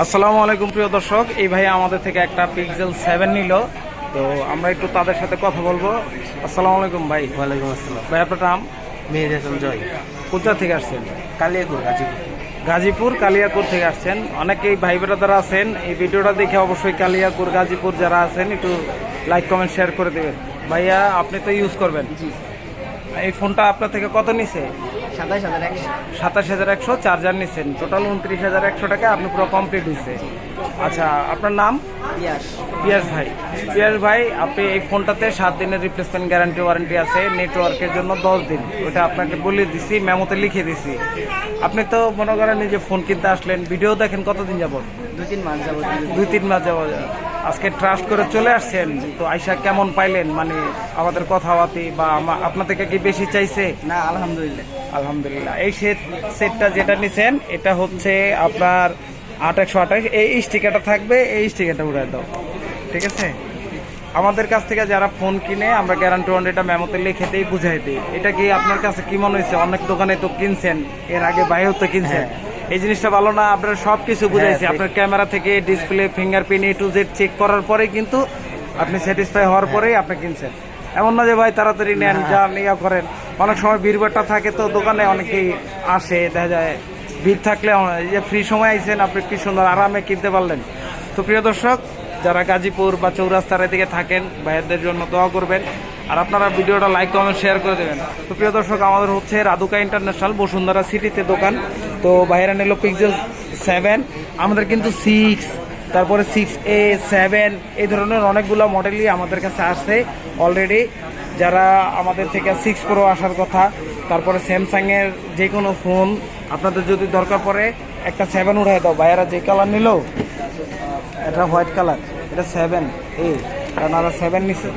আসসালামু আলাইকুম প্রিয় দর্শক। এই ভাই আমাদের থেকে একটা পিক্সেল সেভেন নিল। তো আমরা একটু তাদের সাথে কথা বলব। আসসালামু আলাইকুম ভাই। ওয়ালাইকুম আসসালাম। ভাই আপনার নাম? মেহেদি হাসান জয়। কোথা থেকে আসছেন? কালিয়াকুর গাজীপুর। গাজীপুর কালিয়াকুর থেকে আসছেন। অনেকেই ভাই ব্রাদার আছেন। এই ভিডিওটা দেখে অবশ্যই কালিয়াকুর গাজীপুর যারা আছেন একটু লাইক কমেন্ট শেয়ার করে দেবেন। ভাইয়া আপনি তো ইউজ করবেন। এই ফোনটা আপনার থেকে কত নিছে? সাতাশ হাজার একশো। চার্জার নিচ্ছেন টোটাল উনত্রিশ হাজার একশো টাকা আপনি পুরো কমপ্লিট হয়েছে আচ্ছা আপনার নাম? পিয়াস। ভাই। পিয়াস ভাই আপনি এই ফোনটাতে সাত দিনের রিপ্লেসমেন্ট গ্যারান্টি ওয়ারেন্টি আছে নেটওয়ার্কের জন্য দশ দিন। ওটা আপনাকে বলে দিছি মেমোতে লিখে দিছি। আপনি তো মনে করেন যে ফোন কিনতে আসলেন ভিডিও দেখেন কতদিন যাবত দুই তিন মাস যাব দুই তিন মাস যাবত আজকে ট্রাস্ট করে চলে আসছেন তো আইসা কেমন পাইলেন? মানে আমাদের কথাবার্তি বা আপনার থেকে কি বেশি চাইছে? না আলহামদুলিল্লাহ। আলহামদুলিল্লাহ। এই সেট সেটটা যেটা নিছেন এটা হচ্ছে আপনার আট একশো আঠাশ এই স্টিকারটা থাকবে এই স্টিকারটা উড়াই দাও। ঠিক আছে? আমাদের কাছ থেকে যারা ফোন কিনে আমরা গ্যারান্টি ওয়ারেন্টিটা মেমোতে লিখে দিই বুঝাই দিই। এটা কি আপনার কাছে কি মনে হয়েছে? অনেক দোকানে তো কিনছেন এর আগে বাইরেও তো কিনছেন। এই জিনিসটা ভালো না আপনার সব কিছু বুঝাইছি। হ্যাঁ, আপনার ক্যামেরা থেকে display fingerprint A to Z check করার পরে কিন্তু আপনি স্যাটিসফাই হওয়ার পরেই আপনি কিনছেন। এমন না যে ভাই তাড়াতাড়ি নেন যান ইয়া করেন। অনেক সময় ভিড়ভাট্টা থাকে তো দোকানে অনেকেই আসে দেখা যায় ভিড় থাকলে যে ফ্রি সময় আইছেন, আপনি কি সুন্দর আরামে কিনতে পারলেন। তো প্রিয় দর্শক, যারা গাজীপুর বা চৌরাস্তার এদিকে থাকেন ভাইয়েরদের জন্য দোয়া করবেন। আর আপনারা ভিডিওটা লাইক কমেন্ট শেয়ার করে দেবেন। তো প্রিয় দর্শক, আমাদের হচ্ছে রাধুকা ইন্টারন্যাশনাল বসুন্ধরা সিটিতে দোকান। তো বাইরে নিল পিক্সেল সেভেন আমাদের কিন্তু সিক্স তারপরে সিক্স এ সেভেন এই ধরনের অনেকগুলো মডেলই আমাদের কাছে আসছে অলরেডি যারা আমাদের থেকে সিক্স প্রো আসার কথা, তারপরে স্যামসাংয়ের যে কোনো ফোন আপনাদের যদি দরকার পড়ে, একটা সেভেন উঠাই দাও। ভাইয়ারা যে কালার নিল, এটা হোয়াইট কালার এটা সেভেন এ কারণ আমরা সেভেন নিচ্ছি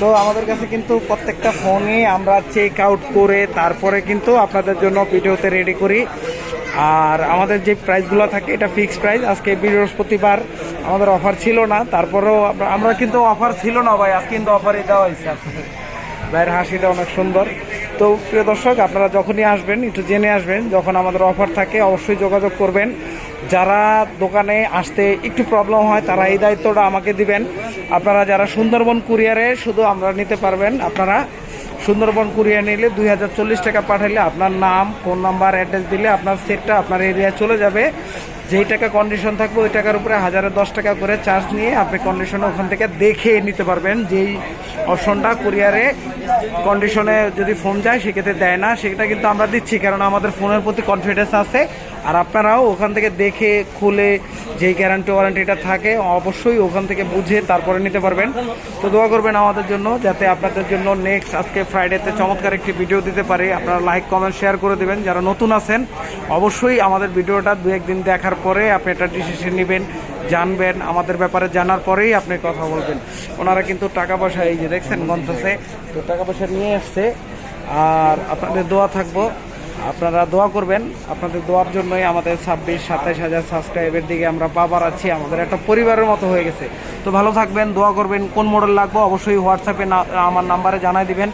তো আমাদের কাছে কিন্তু প্রত্যেকটা ফোনই আমরা চেক আউট করে তারপরে কিন্তু আপনাদের জন্য ভিডিওতে রেডি করি। আর আমাদের যে প্রাইসগুলো থাকে, এটা ফিক্সড প্রাইস আজকে বৃহস্পতিবার আমাদের অফার ছিল না, তারপরেও আমরা- কিন্তু অফার ছিল না ভাই, আজকে কিন্তু অফারই দেওয়া হয়েছে। ভাইয়ের হাসিটা অনেক সুন্দর। তো প্রিয় দর্শক, আপনারা যখনই আসবেন, একটু জেনে আসবেন, যখন আমাদের অফার থাকে, অবশ্যই যোগাযোগ করবেন। যারা দোকানে আসতে একটু প্রবলেম হয়, তারা এই দায়িত্বটা আমাকে দিবেন। আপনারা যারা সুন্দরবন কুরিয়ারে, শুধু আমরা নিতে পারবেন, আপনারা সুন্দরবন কুরিয়ার নিলে দুই হাজার চল্লিশ টাকা পাঠালে আপনার নাম, ফোন নাম্বার অ্যাড্রেস দিলে আপনার সেটটা আপনার এরিয়ায় চলে যাবে। যেই টাকা কন্ডিশন থাকবে, ওই টাকার উপরে হাজারে দশ টাকা করে চার্জ নিয়ে আপনি কন্ডিশনে ওখান থেকে দেখে নিতে পারবেন। যেই অপশনটা কুরিয়ারে কন্ডিশনে যদি ফোন যায়, সেক্ষেত্রে দেয় না। সেটা কিন্তু আমরা দিচ্ছি কারণ আমাদের ফোনের প্রতি কনফিডেন্স আছে। আর আপনারাও ওখান থেকে দেখে, খুলে যেই গ্যারান্টি ওয়ারেন্টিটা থাকে, অবশ্যই ওখান থেকে বুঝে তারপরে নিতে পারবেন। তো দোয়া করবেন আমাদের জন্য, যাতে আপনাদের জন্য নেক্সট আজকে ফ্রাইডেতে চমৎকার একটি ভিডিও দিতে পারি। আপনারা লাইক কমেন্ট শেয়ার করে দেবেন। যারা নতুন আছেন, অবশ্যই আমাদের ভিডিওটা দু একদিন দেখার পরে আপনি একটা ডিসিশন নেবেন, জানবেন, আমাদের ব্যাপারে জানার পরেই আপনি কথা বলবেন। ওনারা কিন্তু টাকা পয়সা এই যে দেখছেন গন্থসে তো টাকা পয়সা নিয়ে আসছে। আর আপনাদের দোয়া থাকব। আপনারা দোয়া করবেন। আপনাদের দোয়ার জন্যই আমাদের ছাব্বিশ, সাতাইশ হাজার সাবস্ক্রাইবের দিকে আমরা পা বাড়াচ্ছি আমাদের একটা পরিবারের মতো হয়ে গেছে। তো ভালো থাকবেন, দোয়া করবেন। কোন মডেল লাগবে অবশ্যই হোয়াটসঅ্যাপে আমার নাম্বারে জানাই দিবেন।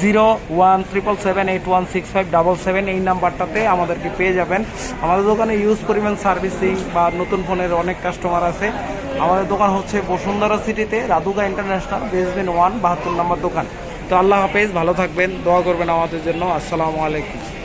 Zero one triple seven eight one six five double seven এই নাম্বারটাতে আমাদেরকে পেয়ে যাবেন। আমাদের দোকানে ইউজ পরিমাণ সার্ভিসিং বা নতুন ফোনের অনেক কাস্টমার আছে। আমাদের দোকান হচ্ছে বসুন্ধরা সিটিতে রাধুকা ইন্টারন্যাশনাল বেসমেন্ট ওয়ান বাহাত্তর নম্বর দোকান। তো আল্লাহ হাফেজ, ভালো থাকবেন, দোয়া করবেন আমাদের জন্য। আসসালামু আলাইকুম।